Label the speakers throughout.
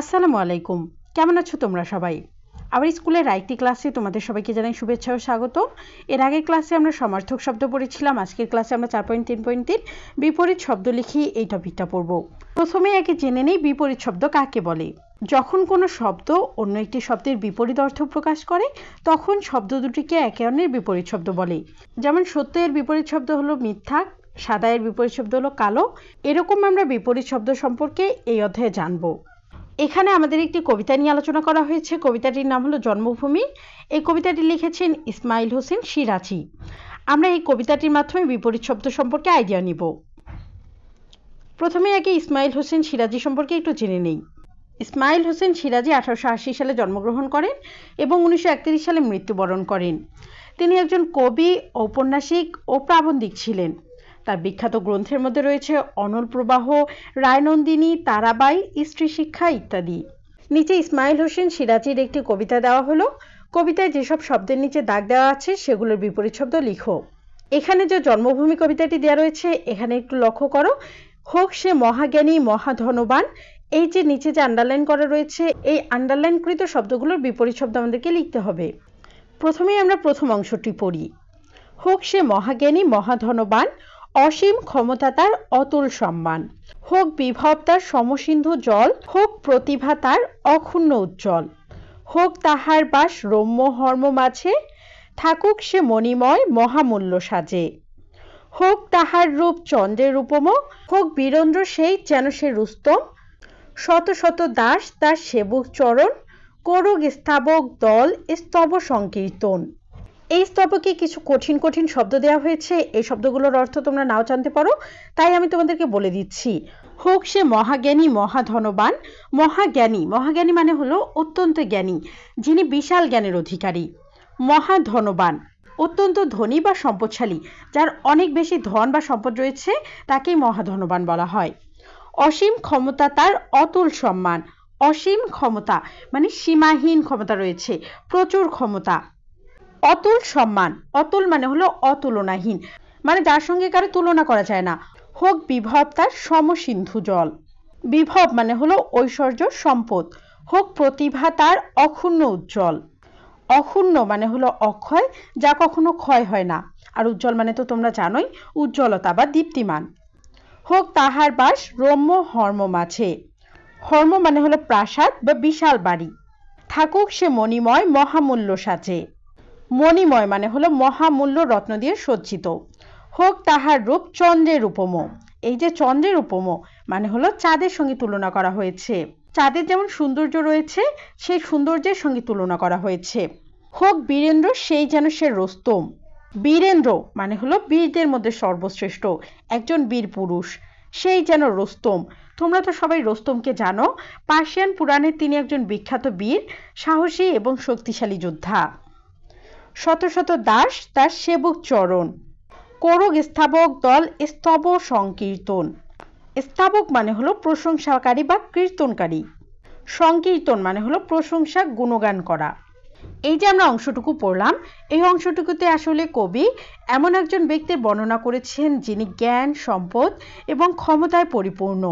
Speaker 1: আসসালামু আলাইকুম। কেমন আছো তোমরা সবাই? আবার স্কুলের আরেকটি ক্লাসে তোমাদের সবাইকে জানাই শুভেচ্ছা ও স্বাগত। এর আগের ক্লাসে আমরা সমার্থক শব্দ পড়েছিলাম, আজকের ক্লাসে আমরা চার পয়েন্ট তিন পয়েন্ট তিন বিপরীত শব্দ লিখি, এই টপিকটা পড়ব। প্রথমে আগে জেনে নেই বিপরীত শব্দ কাকে বলে। যখন কোনো শব্দ অন্য একটি শব্দের বিপরীত অর্থ প্রকাশ করে, তখন শব্দ দুটিকে একে অন্যের বিপরীত শব্দ বলে। যেমন সত্যের বিপরীত শব্দ হলো মিথ্যা সাদা এর বিপরীত শব্দ হলো কালো। এরকম আমরা বিপরীত শব্দ সম্পর্কে এই অধ্যায়ে জানব। এখানে আমাদের একটি কবিতা নিয়ে আলোচনা করা হয়েছে। কবিতাটির নাম হলো জন্মভূমি। এই কবিতাটি লিখেছেন ইসমাইল হোসেন সিরাজি। আমরা এই কবিতাটির মাধ্যমে বিপরীত শব্দ সম্পর্কে আইডিয়া নিব। প্রথমে আগে ইসমাইল হোসেন সিরাজি সম্পর্কে একটু জেনে নেই। ইসমাইল হোসেন সিরাজি আঠারোশো আশি সালে জন্মগ্রহণ করেন এবং উনিশশো একত্রিশ সালে মৃত্যুবরণ করেন। তিনি একজন কবি, ঔপন্যাসিক ও প্রাবন্ধিক ছিলেন। তার বিখ্যাত গ্রন্থের মধ্যে রয়েছে অনল প্রবাহ, রায়নন্দিনী, তারাবাই, স্ত্রী শিক্ষা ইত্যাদি। নিচে ইসমাইল হোসেন সিরাজির একটি কবিতা দেওয়া হলো। কবিতায় যেসব শব্দের নিচে দাগ দেওয়া আছে, সেগুলোর বিপরীত শব্দ লিখো। এখানে যে জন্মভূমি কবিতাটি দেওয়া রয়েছে, এখানে একটু লক্ষ্য করো। হোক সে মহাজ্ঞানী, মহাধনবান, এই যে নিচে যে আন্ডারলাইন করা রয়েছে, এই আন্ডারলাইনকৃত শব্দগুলোর বিপরীত শব্দ আমাদেরকে লিখতে হবে। প্রথমেই আমরা প্রথম অংশটি পড়ি। হোক সে মহাজ্ঞানী, মহাধনবান অসীম ক্ষমতা তার অতুল সম্মান। হোক বিভব তার সমসিন্ধু জল, হোক প্রতিভা তার অক্ষুণ্ণ উজ্জ্বল। হোক তাহার বাস রম্য হর্ম মাঝে, থাকুক সে মণিময় মহামূল্য সাজে। হোক তাহার রূপ চন্দ্রের উপম, হোক বীরেন্দ্র সেই যেন সে রুস্তম। শত শত দাস তার সেবক চরণ, করুক স্থাবক দল স্তব সংকীর্তন। এই স্তবকে কিছু কঠিন কঠিন শব্দ দেওয়া হয়েছে। এই শব্দগুলোর অর্থ তোমরা নাও জানতে পারো। তাই আমি তোমাদেরকে বলে দিচ্ছি। হোক সে মহাজ্ঞানী, মহাধনবান। মহাজ্ঞানী মহাজ্ঞানী মানে হলো অত্যন্ত জ্ঞানী, যিনি বিশাল জ্ঞানের অধিকারী। মহাধনবান, অত্যন্ত ধনী বা সম্পদশালী, যার অনেক বেশি ধন বা সম্পদ রয়েছে, তাকেই মহাধনবান বলা হয়। অসীম ক্ষমতা তার অতুল সম্মান। অসীম ক্ষমতা মানে সীমাহীন ক্ষমতা রয়েছে, প্রচুর ক্ষমতা। অতুল সম্মান। অতুল মানে হলো অতুলনাহীন। মানে যার সঙ্গে কারও তুলনা করা যায় না। হোক বিভব তার সমসিন্ধু জল। বিভব মানে হলো ঐশ্বর্য সম্পদ। হোক প্রতিভা তার অক্ষুণ্ণ উজ্জ্বল। অক্ষুণ্ণ মানে হলো অক্ষয়, যা কখনো ক্ষয় হয় না। আর উজ্জ্বল মানে তো তোমরা জানোই, উজ্জ্বলতা বা দীপ্তিমান। হোক তাহার বাস রম্য হর্ম মাঝে। হর্ম মানে হলো প্রাসাদ বা বিশাল বাড়ি। থাকুক সে মণিময় মহামূল্য সাজে। মণিময় মানে হলো মহামূল্য রত্ন দিয়ে সজ্জিত। হোক তাহার রূপ চন্দ্রের উপম। এই যে চন্দ্রের উপম মানে হলো চাঁদের সঙ্গে তুলনা করা হয়েছে। চাঁদের যেমন সৌন্দর্য রয়েছে, সেই সৌন্দর্যের সঙ্গে তুলনা করা হয়েছে। হোক বীরেন্দ্র, সেই যেন সে রোস্তম। বীরেন্দ্র মানে হলো বীরদের মধ্যে সর্বশ্রেষ্ঠ, একজন বীর পুরুষ। সেই যেন রোস্তম। তোমরা তো সবাই রোস্তমকে জানো। পার্সিয়ান পুরাণে তিনি একজন বিখ্যাত বীর, সাহসী এবং শক্তিশালী যোদ্ধা। শত শত দাস তার সেবক চরণ। করুক স্থাবক দল স্তব সংকীর্তন। স্থাবক মানে হলো প্রশংসাকারী বা কীর্তনকারী। সংকীর্তন মানে হলো প্রশংসা গুণগান করা। এই যে আমরা অংশটুকু পড়লাম, এই অংশটুকুতে আসলে কবি এমন একজন ব্যক্তির বর্ণনা করেছেন যিনি জ্ঞান, সম্পদ এবং ক্ষমতায় পরিপূর্ণ।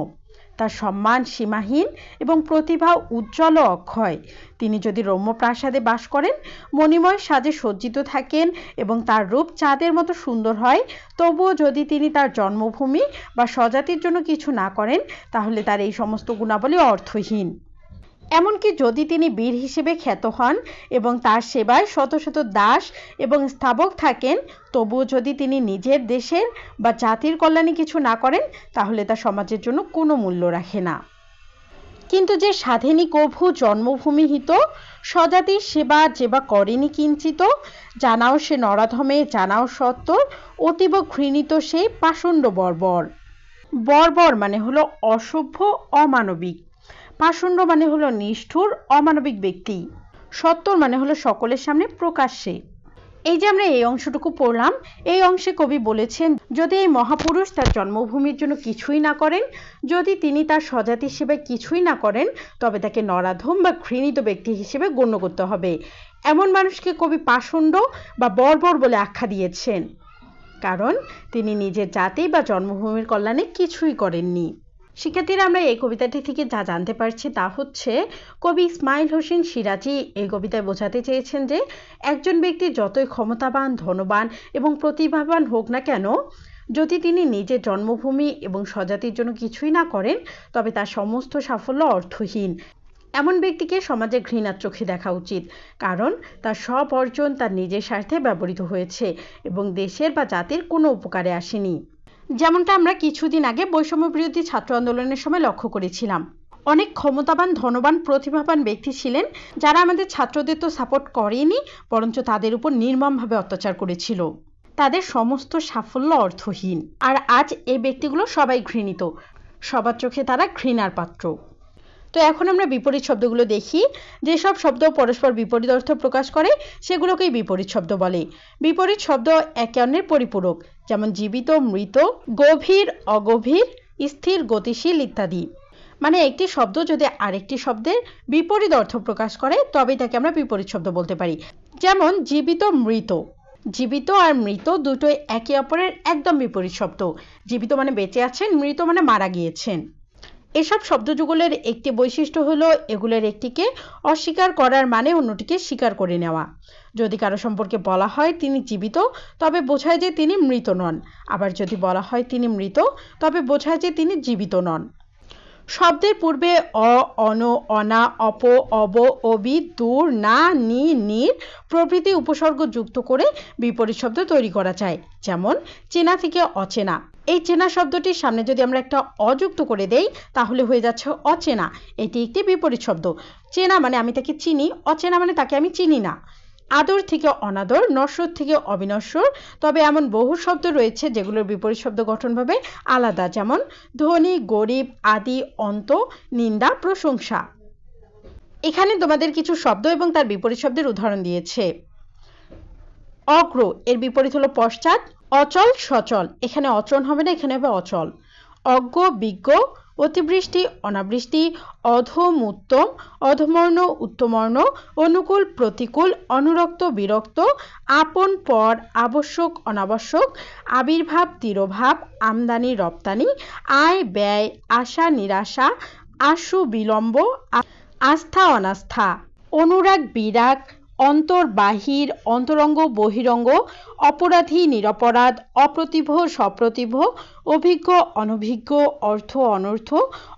Speaker 1: তার সম্মান সীমাহীন এবং প্রতিভা উজ্জ্বল অক্ষয়। তিনি যদি রম্য প্রাসাদে বাস করেন, মণিময় সাজে সজ্জিত থাকেন এবং তার রূপ চাঁদের মতো সুন্দর হয়, তবুও যদি তিনি তার জন্মভূমি বা স্বজাতির জন্য কিছু না করেন, তাহলে তার এই সমস্ত গুণাবলী অর্থহীন। এমনকি যদি তিনি বীর হিসেবে খ্যাত হন এবং তার সেবায় শত শত দাস এবং স্থাবক থাকেন, তবুও যদি তিনি নিজের দেশের বা জাতির কল্যাণে কিছু না করেন, তাহলে তা সমাজের জন্য কোনো মূল্য রাখে না। কিন্তু যে স্বাধীনী কভু জন্মভূমিহিত স্বজাতির সেবা যেবা করেনি কিঞ্চিত, জানাও সে নরাধমে, জানাও সত্তর অতীব ঘৃণিত সে পাষণ্ড বর্বর। বর্বর মানে হলো অসভ্য, অমানবিক। পাষণ্ড মানে হলো নিষ্ঠুর, অমানবিক ব্যক্তি। সত্তর মানে হলো সকলের সামনে প্রকাশ্যে। এই যে আমরা এই অংশটুকু পড়লাম, এই অংশে কবি বলেছেন, যদি এই মহাপুরুষ তার জন্মভূমির জন্য কিছুই না করেন, যদি তিনি তার স্বজাতি হিসেবে কিছুই না করেন, তবে তাকে নরাধম বা ঘৃণিত ব্যক্তি হিসেবে গণ্য করতে হবে। এমন মানুষকে কবি পাষণ্ড বা বর্বর বলে আখ্যা দিয়েছেন। কারণ তিনি নিজের জাতি বা জন্মভূমির কল্যাণে কিছুই করেননি। শিক্ষার্থীরা আমরা এই কবিতাটি থেকে যা জানতে পারছি তা হচ্ছে, কবি ইসমাইল হোসেন সিরাজি এই কবিতায় বোঝাতে চেয়েছেন যে, একজন ব্যক্তি যতই ক্ষমতাবান, ধনবান এবং প্রতিভাবান হোক না কেন, যদি তিনি নিজের জন্মভূমি এবং স্বজাতির জন্য কিছুই না করেন, তবে তার সমস্ত সাফল্য অর্থহীন। এমন ব্যক্তিকে সমাজে ঘৃণার চোখে দেখা উচিত, কারণ তার সব অর্জন তার নিজের স্বার্থে ব্যবহৃত হয়েছে এবং দেশের বা জাতির কোনো উপকারে আসেনি। যেমনটা আমরা কিছুদিন আগে বৈষম্য বিরোধী ছাত্র আন্দোলনের সময় লক্ষ্য করেছিলাম। অনেক ক্ষমতাবান, ধনবান, প্রতিভাবান ব্যক্তি ছিলেন যারা আমাদের ছাত্রদের তো সাপোর্ট করেনি, বরঞ্চ তাদের উপর নির্মমভাবে অত্যাচার করেছিল। তাদের সমস্ত সাফল্য অর্থহীন। আর আজ এই ব্যক্তিগুলো সবাই ঘৃণিত। সবার চোখে তারা ঘৃণার পাত্র। তো এখন আমরা বিপরীত শব্দগুলো দেখি। যেসব শব্দ পরস্পর বিপরীত অর্থ প্রকাশ করে, সেগুলোকেই বিপরীত শব্দ বলে। বিপরীত শব্দ একে অন্যের পরিপূরক। যেমন জীবিত, মৃত, গভীর, অগভীর, স্থির, গতিশীল ইত্যাদি। মানে একটি শব্দ যদি আরেকটি শব্দের বিপরীত অর্থ প্রকাশ করে তবেই তাকে আমরা বিপরীত শব্দ বলতে পারি। যেমন জীবিত, মৃত। জীবিত আর মৃত দুটোই একে অপরের একদম বিপরীত শব্দ। জীবিত মানে বেঁচে আছেন, মৃত মানে মারা গিয়েছেন। এসব শব্দযুগলের একটি বৈশিষ্ট্য হলো এগুলোর একটিকে অস্বীকার করার মানে অন্যটিকে স্বীকার করে নেওয়া। যদি কারও সম্পর্কে বলা হয় তিনি জীবিত, তবে বোঝায় যে তিনি মৃত নন। আবার যদি বলা হয় তিনি মৃত, তবে বোঝায় যে তিনি জীবিত নন। শব্দের পূর্বে অ, অন, অনা, অপ, অব, অবি, দূর, না, নি, নির প্রভৃতি উপসর্গ যুক্ত করে বিপরীত শব্দ তৈরি করা যায়, যেমন চেনা থেকে অচেনা। এই চেনা শব্দটির সামনে যদি আমরা একটা অযুক্ত করে দেই, তাহলে হয়ে যাচ্ছে অচেনা। এটি একটি বিপরীত শব্দ। চেনা মানে আমি তাকে চিনি, অচেনা মানে তাকে আমি চিনি না। আদর থেকে অনাদর, নশ্বর থেকে অবিনশ্বর। তবে এমন বহু শব্দ রয়েছে যেগুলোর বিপরীত শব্দ গঠনভাবে আলাদা, যেমন ধনী, গরিব, আদি, অন্ত, নিন্দা, প্রশংসা। এখানে তোমাদের কিছু শব্দ এবং তার বিপরীত শব্দের উদাহরণ দিয়েছে। অগ্র, এর বিপরীত হলো পশ্চাৎ। অচল, সচল। এখানে অচল হবে না, এখানে হবে অচল। অজ্ঞ, বিজ্ঞ অতিবৃষ্টি, অনাবৃষ্টি অধম উত্তম অধমর্ণ, উত্তমর্ণ, অনুকূল, প্রতিকূল, অনুরক্ত, বিরক্ত, আপন, পর, আবশ্যক, অনাবশ্যক, আবির্ভাব, তিরোভাব, আমদানি, রপ্তানি, আয়, ব্যয়, আশা, নিরাশা, আশু, বিলম্ব আস্থা, অনাস্থা, অনুরাগ, বিরাগ অন্তর বাহির অন্তরঙ্গ বহিরঙ্গ, অপরাধী, নিরপরাধ, অপ্রতিভ, সপ্রতিভ, অভিজ্ঞ, অনভিজ্ঞ, অর্থ অনর্থ,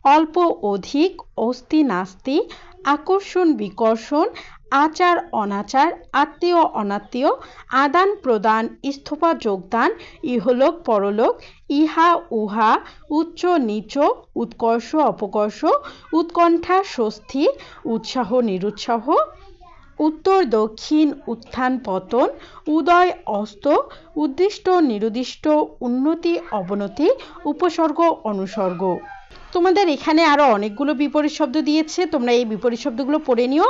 Speaker 1: অল্প, অধিক অস্তি নাস্তি, আকর্ষণ, বিকর্ষণ, আচার অনাচার, আত্মীয় অনাত্মীয়, আদান প্রদান, ইস্তফা যোগদান, ইহলোক পরলোক, ইহা উহা, উচ্চ নিচ, উৎকর্ষ অপকর্ষ, উৎকণ্ঠা স্বস্তি, উৎসাহ নিরুৎসাহ উত্তর, দক্ষিণ, উত্থান, পতন, উদয়, অস্ত, উদ্দিষ্ট, নিরুদ্দিষ্ট, উন্নতি, অবনতি, উপসর্গ, অনুসর্গ। তোমাদের এখানে আরও অনেকগুলো বিপরীত শব্দ দিয়েছে, তোমরা এই বিপরীত শব্দগুলো পড়ে নিও।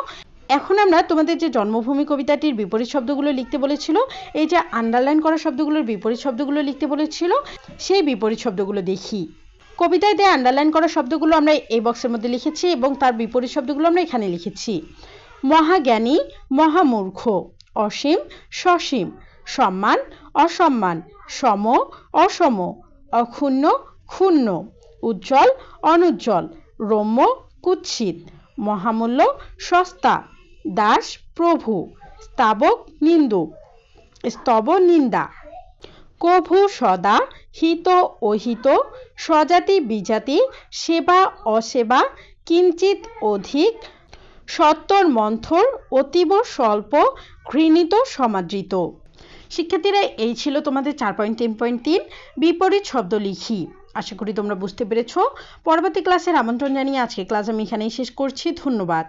Speaker 1: এখন আমরা তোমাদের যে জন্মভূমি কবিতাটির বিপরীত শব্দগুলো লিখতে বলেছিল, এই যে আন্ডারলাইন করা শব্দগুলোর বিপরীত শব্দগুলো লিখতে বলেছিল, সেই বিপরীত শব্দগুলো দেখি। কবিতায় দিয়ে আন্ডারলাইন করা শব্দগুলো আমরা এই বক্সের মধ্যে লিখেছি এবং তার বিপরীত শব্দগুলো আমরা এখানে লিখেছি। মহাজ্ঞানী, মহামূর্খ, অসীম, সসীম, সম্মান, অসম্মান, সম, অসম, অক্ষুণ্ণ, ক্ষুণ্ণ, উজ্জ্বল, অনুজ্জ্বল, রম্য, কুৎসিত, মহামূল্য, সস্তা, দাস, প্রভু, স্তাবক, নিন্দু, স্তব, নিন্দা, কভু, সদা, হিত, অহিত, স্বজাতি, বিজাতি, সেবা, অসেবা কিঞ্চিত অধিক সত্তর মন্থর অতীব স্বল্প ঘৃণিত সমাদৃত। শিক্ষার্থীরা, এই ছিল তোমাদের চার পয়েন্ট তিন পয়েন্ট তিন বিপরীত শব্দ লিখি। আশা করি তোমরা বুঝতে পেরেছ। পরবর্তী ক্লাসের আমন্ত্রণ জানিয়ে আজকে ক্লাস আমি এখানেই শেষ করছি। ধন্যবাদ।